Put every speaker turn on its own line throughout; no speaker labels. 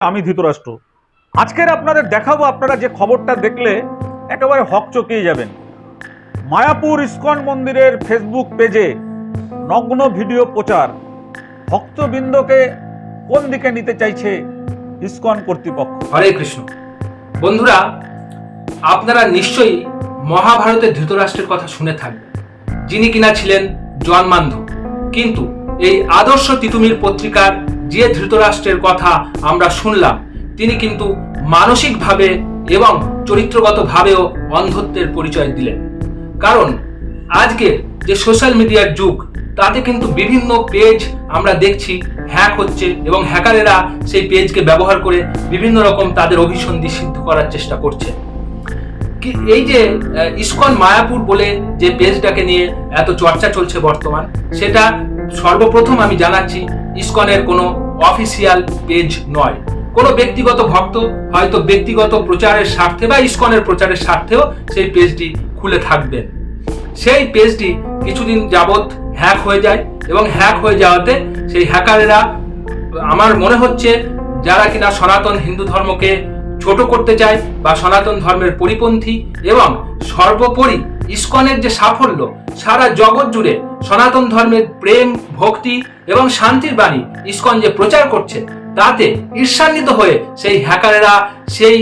আমি ধৃতরাষ্ট্র। আজকের আপনাদের দেখাবো আপনারা যে খবরটা দেখলে একেবারে হক চকিয়ে যাবেন। মায়াপুর ইস্কন মন্দিরের ফেসবুক পেজে নগ্ন ভিডিও প্রচার। ভক্তবৃন্দকে কোন দিকে নিতে চাইছে ইস্কন কর্তৃপক্ষ?
হরে কৃষ্ণ। বন্ধুরা, আপনারা নিশ্চয়ই মহাভারতের ধৃতরাষ্ট্রের কথা শুনে থাকবেন। যিনি কিনা ছিলেন জন্মান্ধ কিন্তু এই আদর্শ তিতুমির পত্রিকার যে ধৃতরাষ্ট্রের কথা আমরা শুনলাম, তিনি কিন্তু মানসিকভাবে এবং চরিত্রগতভাবেও অন্ধত্বের পরিচয় দিলেন। কারণ আজকের যে সোশ্যাল মিডিয়ার যুগ, তাতে কিন্তু বিভিন্ন পেজ আমরা দেখছি, হ্যাক হচ্ছে এবং হ্যাকারেরা সেই পেজকে ব্যবহার করে বিভিন্ন রকম তাদের অভিসন্ধি সিদ্ধ করার চেষ্টা করছে। এই যে ইস্কন মায়াপুর বলে যে পেজটাকে নিয়ে এত চর্চা চলছে বর্তমান, সেটা সর্বপ্রথম আমি জানাচ্ছি ইসকনের কোনো অফিসিয়াল পেজ নয়। কোনো ব্যক্তিগত ভক্ত হয়তো ব্যক্তিগত প্রচারের স্বার্থে বা ইসকনের প্রচারের স্বার্থেও সেই পেজটি খুলে থাকবেন সেই পেজটি কিছুদিন যাবৎ হ্যাক হয়ে যায় এবং হ্যাক হয়ে যাওয়াতে সেই হ্যাকারেরা, আমার মনে হচ্ছে যারা কিনা সনাতন হিন্দু ধর্মকে ছোট করতে চায় বা সনাতন ধর্মের পরিপন্থী এবং সর্বোপরি ইসকনের যে সাফল্য, সারা জগৎ জুড়ে সনাতন ধর্মের প্রেম, ভক্তি এবং শান্তির বাণী ইস্কন যে প্রচার করছে, তাতে ঈর্ষান্বিত হয়ে সেই হ্যাকারেরা সেই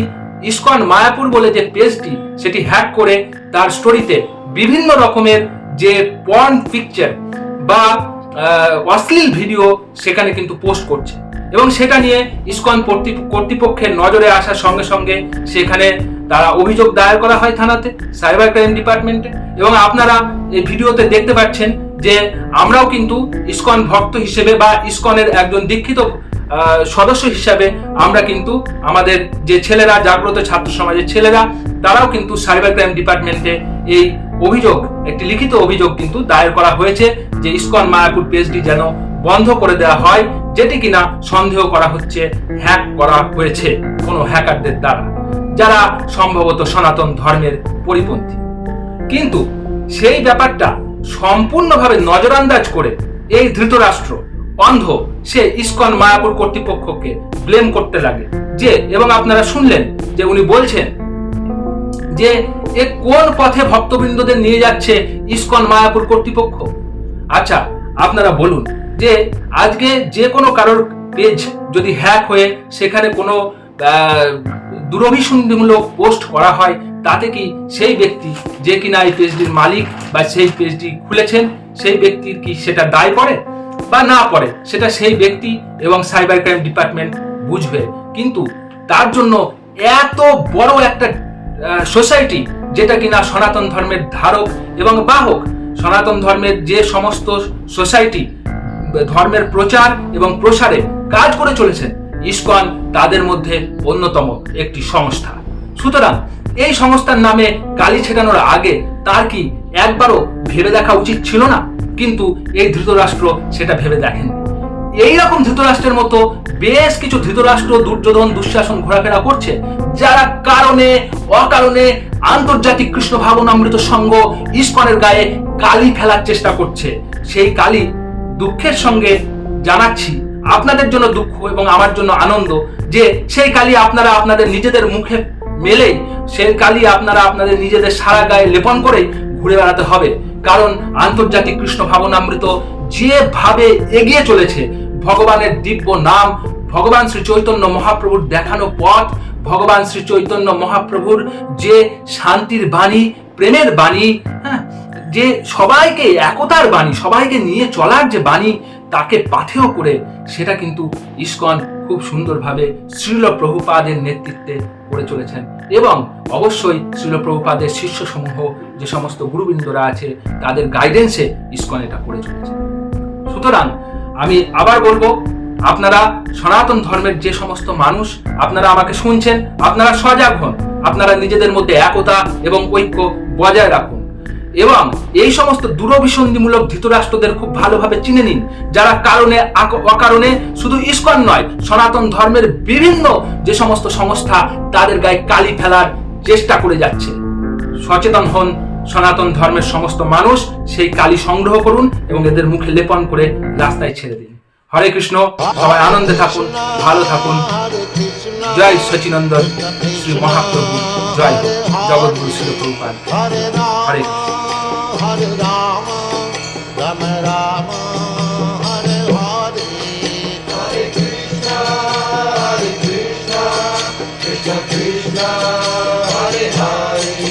ইস্কন মায়াপুর বলে যে পেজটি, সেটি হ্যাক করে তার স্টোরিতে বিভিন্ন রকমের যে পর্ন পিকচার বা অশ্লীল ভিডিও সেখানে কিন্তু পোস্ট করছে। এবং সেটা নিয়ে ইসকন কর্তৃ- কর্তৃপক্ষের নজরে আসার সঙ্গে সঙ্গে সেখানে তারা অভিযোগ দায়ের করা হয় থানাতে, সাইবার ক্রাইম ডিপার্টমেন্টে। এবং আপনারা এই ভিডিওতে দেখতে পাচ্ছেন যে আমরাও কিন্তু ইস্কন ভক্ত হিসেবে বা ইস্কনের একজন দীক্ষিত সদস্য হিসাবে আমরা কিন্তু আমাদের যে ছেলেরা, জাগ্রত ছাত্র সমাজের ছেলেরা, তারাও কিন্তু সাইবার ক্রাইম ডিপার্টমেন্টে এই অভিযোগ, একটি লিখিত অভিযোগ কিন্তু দায়ের করা হয়েছে যে ইসকন মায়াপুর পেজটি যেন বন্ধ করে দেওয়া হয়, যেটি কিনা সন্দেহ করা হচ্ছে হ্যাক করা হয়েছে কোনো হ্যাকারদের দ্বারা, যারা সম্ভবত সনাতন ধর্মের পরিপন্থী। কিন্তু সেই ব্যাপারটা সম্পূর্ণভাবে নজরান্দাজ করে এই ধৃতরাষ্ট্র অন্ধ সে ইস্কন মায়াপুর কর্তৃপক্ষকে ব্লেম করতে লাগে। যে, এবং আপনারা শুনলেন যে উনি বলছেন যে, এ কোন পথে ভক্তবৃন্দদের নিয়ে যাচ্ছে ইস্কন মায়াপুর কর্তৃপক্ষ? আচ্ছা আপনারা বলুন যে আজকে যে কোনো কারোর পেজ যদি হ্যাক হয়ে সেখানে কোনো দুরভিসন্ধিমূলক পোস্ট করা হয়, তাতে কি সেই ব্যক্তি যে কিনা এই পেজটির মালিক বা সেই পেজটি খুলেছেন, সেই ব্যক্তির কি সেটা দায় পড়ে বা না পড়ে সেটা সেই ব্যক্তি এবং সাইবার ক্রাইম ডিপার্টমেন্ট বুঝবে। কিন্তু তার জন্য এত বড় একটা সোসাইটি যেটা কিনা সনাতন ধর্মের ধারক এবং বাহক, সনাতন ধর্মের যে সমস্ত সোসাইটি ধর্মের প্রচার এবং প্রসারে কাজ করে চলেছেন ইসকন তাদের মধ্যে অন্যতম একটি সংস্থা। সুতরাং এই সংস্থার নামে কালি ছেটানোর আগে তার কি একবারও ভেবে দেখা উচিত ছিল না? কিন্তু এই ধৃতরাষ্ট্র সেটা ভেবে দেখেন। এই রকম ধৃতরাষ্ট্রের মতো বেশ কিছু ধৃতরাষ্ট্র দুর্যোধন দুঃশাসন ঘোরাফেরা করছে, যারা কারণে, অকারণে আন্তর্জাতিক কৃষ্ণ ভাবনামৃত সঙ্গ ইস্কনের গায়ে কালি ফেলার চেষ্টা করছে। সেই কালি দুঃখের সঙ্গে জানাচ্ছি আপনাদের জন্য দুঃখ এবং আমার জন্য আনন্দ যে সেই কালি আপনারা আপনাদের নিজেদের মুখে মেলেই সেই কালি আপনারা আপনাদের নিজেদের সারা গায়ে লেপন করেই ঘুরে বেড়াতে হবে। কারণ আন্তর্জাতিক কৃষ্ণ ভাবনামৃত যেভাবে এগিয়ে চলেছে, ভগবানের দিব্য নাম, ভগবান শ্রী চৈতন্য মহাপ্রভুর দেখানো পথ, ভগবান শ্রী চৈতন্য মহাপ্রভুর যে শান্তির বাণী, প্রেমের বাণী যে সবাইকে একতার বাণী, সবাইকে নিয়ে চলার যে বাণী তাকে পাথেয় করে, সেটা কিন্তু ইস্কন খুব সুন্দরভাবে শ্রীল প্রভুপাদের নেতৃত্বে করে চলেছেন। এবং অবশ্যই শ্রীল প্রভুপাদের শিষ্য সমূহ যে সমস্ত গুরুবৃন্দরা আছে, তাদের গাইডেন্সে ইসকন এটা করে চলেছে। সুতরাং আমি আবার বলব, আপনারা সনাতন ধর্মের যে সমস্ত মানুষ, আপনারা আমাকে শুনছেন, আপনারা সজাগ হন, আপনারা নিজেদের মধ্যে একতা এবং ঐক্য বজায় রাখুন। এবং এই সমস্ত দূরভিসন্ধিমূলক ধৃতরাষ্ট্রদের খুব ভালোভাবে চিনে নিন, যারা কারণে অকারণে শুধু ইস্কন নয়, সনাতন ধর্মের বিভিন্ন যে সমস্ত সংস্থা, তাদের গায়ে কালি ফেলার চেষ্টা করে যাচ্ছে। সচেতন হন, সনাতন ধর্মের সমস্ত মানুষ সেই কালি সংগ্রহ করুন এবং এদের মুখে লেপন করে রাস্তায় ছেড়ে দিন। হরে কৃষ্ণ, সবাই আনন্দে থাকুন, ভালো থাকুন। জয় সচিনন্দন, শ্রী মহাপ্রভু, জয় জগৎগুরু প্রভুপাদ হরে কৃষ্ণ।
हर राम रम राम।